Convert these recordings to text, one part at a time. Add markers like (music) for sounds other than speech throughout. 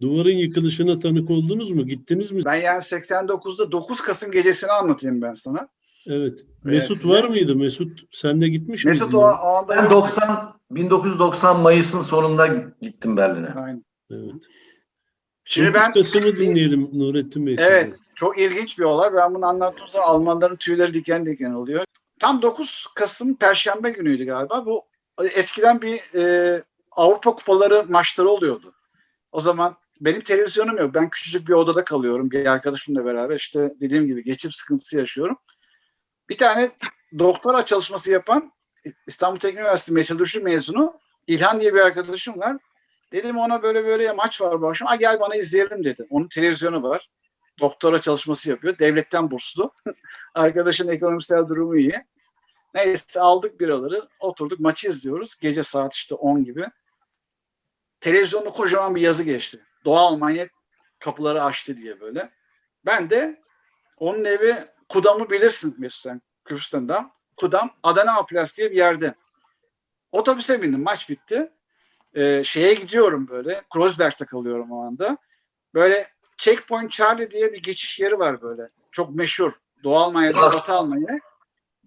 Duvarın yıkılışına tanık oldunuz mu? Gittiniz mi? Ben yani 89'da 9 Kasım gecesini anlatayım ben sana. Evet. Mesut size- var mıydı? Mesut sen de gitmiş Mesut miydin? o, ya? o anda Ben yok. 90 1990 Mayıs'ın sonunda gittim Berlin'e. Aynen. Evet. Şimdi 9 ben Kasım'ı dinleyelim Nurettin Bey. Evet, sizden. çok ilginç bir olay. Ben bunu anlattığımda Almanların tüyleri diken diken oluyor. Tam 9 Kasım Perşembe günüydü galiba. Bu eskiden bir e, Avrupa Kupaları maçları oluyordu. O zaman benim televizyonum yok. Ben küçücük bir odada kalıyorum. Bir arkadaşımla beraber işte dediğim gibi geçim sıkıntısı yaşıyorum. Bir tane doktora çalışması yapan İstanbul Teknik Üniversitesi metalürji mezunu İlhan diye bir arkadaşım var. Dedim ona böyle böyle maç var bu akşam. Ha gel bana izleyelim dedi. Onun televizyonu var. Doktora çalışması yapıyor. Devletten burslu. (laughs) Arkadaşın ekonomisel durumu iyi. Neyse aldık biraları. Oturduk maçı izliyoruz. Gece saat işte 10 gibi. Televizyonda kocaman bir yazı geçti. Doğu Almanya kapıları açtı diye böyle. Ben de onun evi Kudam'ı bilirsin Mesut sen Kürtistan'da. Kudam Adana Plas diye bir yerde. Otobüse bindim. Maç bitti e, şeye gidiyorum böyle. Kreuzberg'de kalıyorum o anda. Böyle Checkpoint Charlie diye bir geçiş yeri var böyle. Çok meşhur. Doğu Almanya'da. Batı Almanya.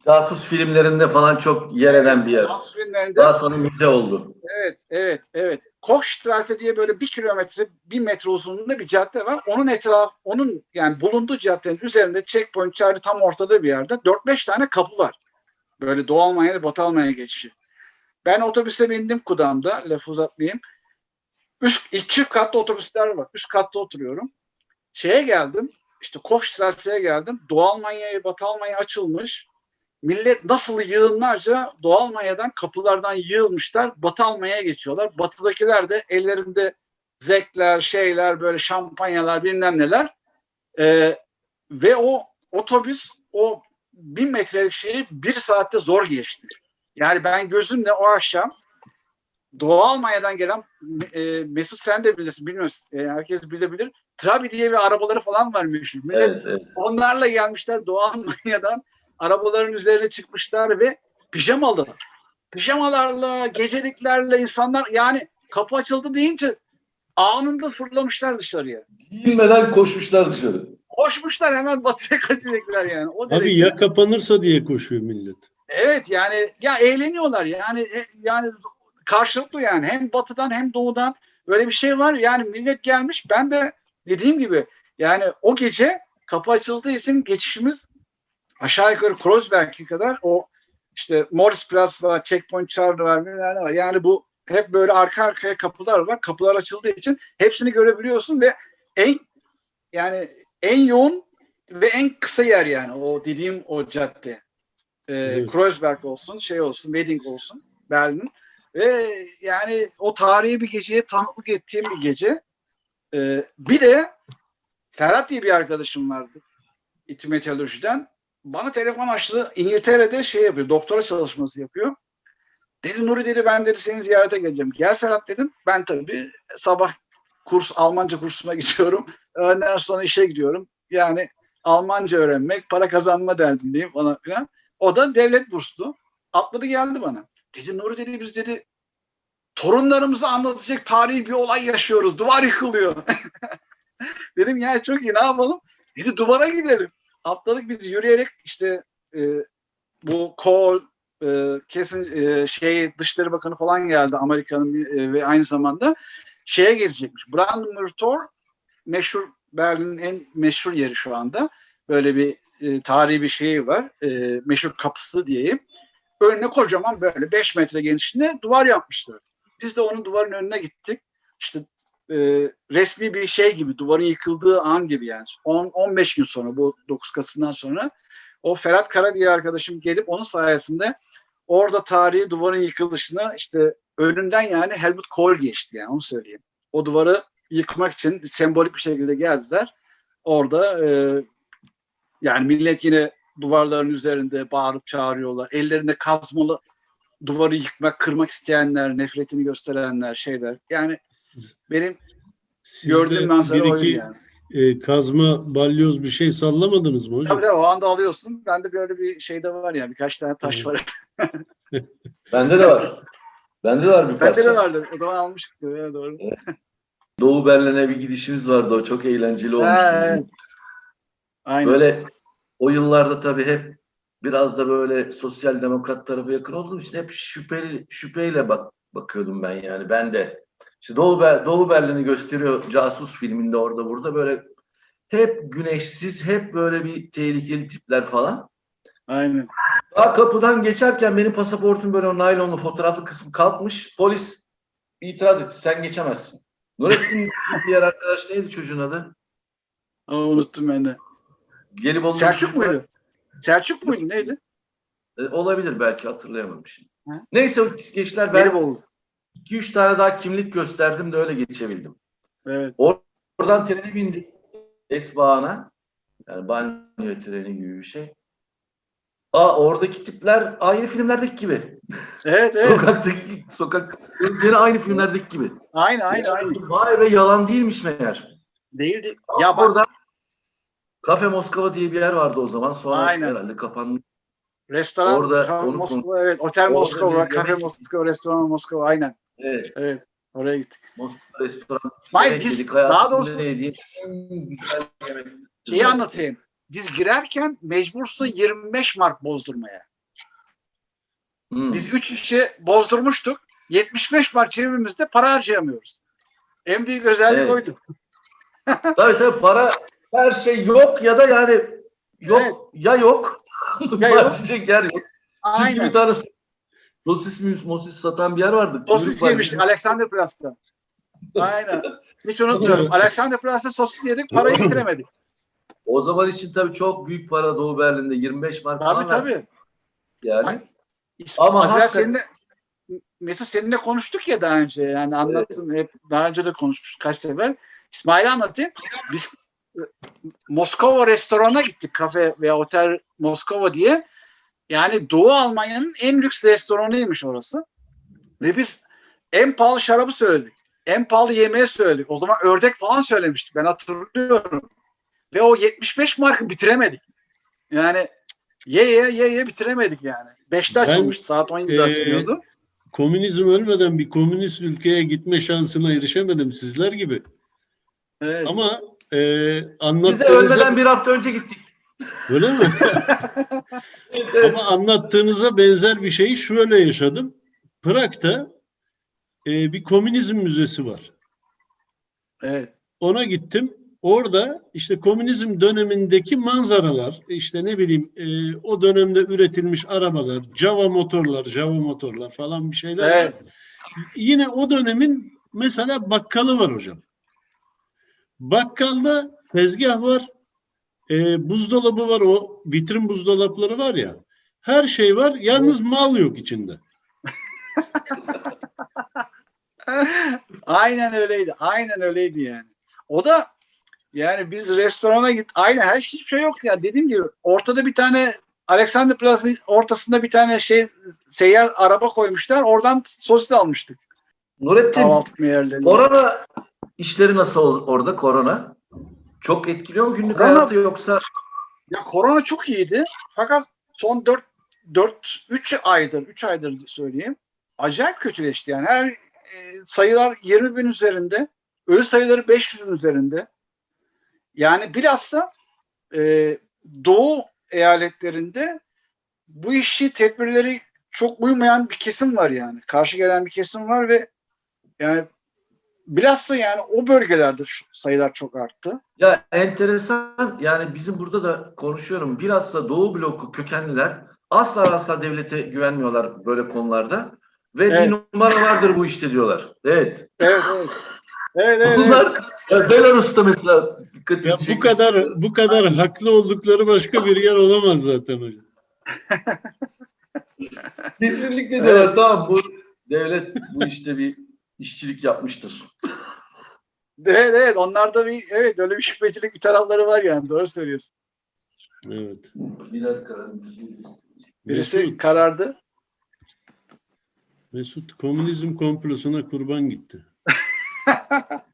Casus filmlerinde falan çok yer eden bir yer. Fransız filmlerinde- Daha sonra müze oldu. Evet, evet, evet. Kochstraße diye böyle bir kilometre, bir metre uzunluğunda bir cadde var. Onun etraf, onun yani bulunduğu caddenin üzerinde Checkpoint Charlie tam ortada bir yerde 4-5 tane kapı var. Böyle Doğu Almanya ile Batı Almanya geçişi. Ben otobüse bindim Kudam'da, lafı uzatmayayım. Üst, ilk çift katlı otobüsler var. Üst katta oturuyorum. Şeye geldim, işte Kochstrasse'ye geldim. Doğu Almanya'ya, Batı Almanya açılmış. Millet nasıl yığınlarca Doğu Almanya'dan kapılardan yığılmışlar. Batı Almanya'ya geçiyorlar. Batıdakiler de ellerinde zekler, şeyler, böyle şampanyalar bilmem neler. Ee, ve o otobüs o bin metrelik şeyi bir saatte zor geçti. Yani ben gözümle o akşam Doğu Almanya'dan gelen e, Mesut sen de bilirsin bilmiyorum e, herkes bilebilir. Trabi diye bir arabaları falan var meşhur. Millet Evet, evet. Onlarla gelmişler Doğu Almanya'dan arabaların üzerine çıkmışlar ve pijamalılar. Pijamalarla, geceliklerle insanlar yani kapı açıldı deyince anında fırlamışlar dışarıya. Giyinmeden koşmuşlar dışarı. Koşmuşlar hemen batıya kaçacaklar yani. O Abi ya kapanırsa diye koşuyor millet. Evet yani ya eğleniyorlar yani e, yani karşılıklı yani hem batıdan hem doğudan böyle bir şey var yani millet gelmiş ben de dediğim gibi yani o gece kapı açıldığı için geçişimiz aşağı yukarı Kreuzberg'e kadar o işte Morisplatz var, Checkpoint Charlie var, var. Yani bu hep böyle arka arkaya kapılar var. Kapılar açıldığı için hepsini görebiliyorsun ve en yani en yoğun ve en kısa yer yani o dediğim o cadde. Ee, Evet. Kreuzberg olsun, şey olsun, Wedding olsun, Berlin. Ve yani o tarihi bir geceye tanıklık ettiğim bir gece. Ee, bir de Ferhat diye bir arkadaşım vardı. İTÜ Meteoroloji'den. Bana telefon açtı. İngiltere'de şey yapıyor, doktora çalışması yapıyor. Dedi Nuri dedi ben dedi seni ziyarete geleceğim. Gel Ferhat dedim. Ben tabii sabah kurs Almanca kursuna (laughs) gidiyorum. Öğleden sonra işe gidiyorum. Yani Almanca öğrenmek, para kazanma derdindeyim falan filan. O da devlet burslu. Atladı geldi bana. Dedi Nuri dedi biz dedi torunlarımıza anlatacak tarihi bir olay yaşıyoruz. Duvar yıkılıyor. (laughs) Dedim ya çok iyi ne yapalım? Dedi duvara gidelim. Atladık biz yürüyerek işte e, bu Kohl e, kesin e, şey Dışişleri Bakanı falan geldi Amerika'nın e, ve aynı zamanda şeye gezecekmiş. Brandenburg meşhur Berlin'in en meşhur yeri şu anda. Böyle bir e, tarihi bir şeyi var. E, meşhur kapısı diyeyim. Önüne kocaman böyle 5 metre genişliğinde duvar yapmışlar. Biz de onun duvarın önüne gittik. İşte e, resmi bir şey gibi duvarın yıkıldığı an gibi yani 10 15 gün sonra bu 9 Kasım'dan sonra o Ferhat Kara diye arkadaşım gelip onun sayesinde orada tarihi duvarın yıkılışına işte önünden yani Helmut Kohl geçti yani onu söyleyeyim. O duvarı yıkmak için sembolik bir şekilde geldiler. Orada e, yani millet yine duvarların üzerinde bağırıp çağırıyorlar. Ellerinde kazmalı duvarı yıkmak, kırmak isteyenler, nefretini gösterenler, şeyler. Yani benim Siz gördüğüm manzara oydu yani. e, kazma, balyoz bir şey sallamadınız mı hocam? Tabii tabii o anda alıyorsun. Bende böyle bir şey de var ya birkaç tane taş var. (laughs) Bende de var. Bende de var bir Bende de vardır. O zaman almıştık. Evet, doğru. Doğu Berlin'e bir gidişimiz vardı. O çok eğlenceli olmuştu. Ha, evet. Aynen. Böyle o yıllarda tabii hep biraz da böyle sosyal demokrat tarafa yakın olduğum için hep şüpheli şüpheyle bak bakıyordum ben yani ben de. İşte Doğu, Ber- Doğu Berlin'i gösteriyor casus filminde orada burada böyle hep güneşsiz, hep böyle bir tehlikeli tipler falan. Aynen. Daha kapıdan geçerken benim pasaportum böyle o naylonlu fotoğraflı kısmı kalkmış. Polis itiraz etti. Sen geçemezsin. Nurettin (laughs) diğer arkadaş neydi çocuğun adı? Ama unuttum ben de. Gelibolu Selçuk muydu? Selçuk muydu? Neydi? E, Olabilir belki hatırlayamadım şimdi. Hı. Neyse o gençler ben Gelibolu. 2-3 tane daha kimlik gösterdim de öyle geçebildim. Evet. Oradan trene bindik. Esbağan'a. Yani banyo treni gibi bir şey. Aa oradaki tipler aynı filmlerdeki gibi. Evet, (laughs) evet. Sokaktaki sokak gene aynı filmlerdeki gibi. Aynı, aynı, aynı. Vay be yalan değilmiş meğer. Değildi. Ya Ya bak, orada Kafe Moskova diye bir yer vardı o zaman. Sonra Aynen. herhalde kapanmış. restoran orada Kafe Moskova, evet. Otel Moskova, Kafe Moskova, Restoran Moskova, aynen. Evet. Evet. Oraya gittik. Moskova restoran. Hayır, biz daha doğrusu-. Şeyi anlatayım. Biz girerken mecbursun 25 mark bozdurmaya. Hmm. Biz 3 kişi bozdurmuştuk. 75 mark cebimizde para harcayamıyoruz. En büyük özellik Evet. oydu. (laughs) Tabii tabii para her şey yok ya da yani yok Evet. ya yok. Ya (laughs) yok. Yer yok. Aynen. bir tane sosis mi mosis satan bir yer vardı. Sosis yemiştik Alexander Plas'ta. Aynen. Hiç unutmuyorum. (laughs) Alexander Plas'ta sosis yedik, parayı bitiremedik. O zaman için tabii çok büyük para Doğu Berlin'de 25 mark Tabii falan verdi tabii. yani. Ay, Ama hakikaten- seninle Mesut seninle konuştuk ya daha önce yani anlattım hep daha önce de konuşmuş kaç sefer. İsmail'e anlatayım. Biz e, Moskova restorana gittik kafe veya otel Moskova diye. Yani Doğu Almanya'nın en lüks restoranıymış orası. Ve biz en pahalı şarabı söyledik. En pahalı yemeği söyledik. O zaman ördek falan söylemiştik. Ben hatırlıyorum. Ve o 75 markı bitiremedik. Yani ye ye ye ye bitiremedik yani. 5'te Ben, açılmış. Saat 17'de e, açılıyordu. Komünizm ölmeden bir komünist ülkeye gitme şansına erişemedim sizler gibi. Evet. Ama e, Biz de ölmeden bir hafta önce gittik. Öyle mi? (laughs) Ama anlattığınıza benzer bir şeyi şöyle yaşadım. Prag'da e, bir komünizm müzesi var. Evet. Ona gittim. Orada işte komünizm dönemindeki manzaralar, işte ne bileyim e, o dönemde üretilmiş arabalar, Java motorlar, Java motorlar falan bir şeyler. var. Evet. Yine o dönemin mesela bakkalı var hocam. Bakkalda tezgah var, e, buzdolabı var, o vitrin buzdolapları var ya. Her şey var, yalnız mal yok içinde. (laughs) Aynen öyleydi. Aynen öyleydi yani. O da yani biz restorana git. Aynen her şey hiçbir şey yoktu ya. Dediğim gibi ortada bir tane Alexander Plaza'nın ortasında bir tane şey seyyar araba koymuşlar. Oradan sosis almıştık. Nurettin korona işleri nasıl ol- orada korona? Çok etkiliyor mu günlük Korona- hayatı yoksa Ya korona çok iyiydi. Fakat son 4 4 3 aydır 3 aydır söyleyeyim. Acayip kötüleşti yani. Her e, sayılar 20 bin üzerinde. Ölü sayıları 500'ün üzerinde. Yani bilhassa e, Doğu eyaletlerinde bu işi tedbirleri çok uymayan bir kesim var yani. Karşı gelen bir kesim var ve yani bilhassa yani o bölgelerde şu sayılar çok arttı. Ya enteresan yani bizim burada da konuşuyorum. Bilhassa Doğu bloku kökenliler asla asla devlete güvenmiyorlar böyle konularda. Ve Evet. bir numara vardır bu işte diyorlar. Evet. Evet evet. Evet evet. evet. Bunlar ya Belarus'ta mesela dikkat Ya bu kadar bu kadar haklı oldukları başka bir yer olamaz zaten hocam. Kesinlikle diyorlar. Tamam bu devlet bu işte bir işçilik yapmıştır. (laughs) Evet evet onlarda bir evet öyle bir şüphecilik bir tarafları var yani doğru söylüyorsun. Evet. Bir dakika. Birisi Mesut, karardı. Mesut komünizm komplosuna kurban gitti. (laughs)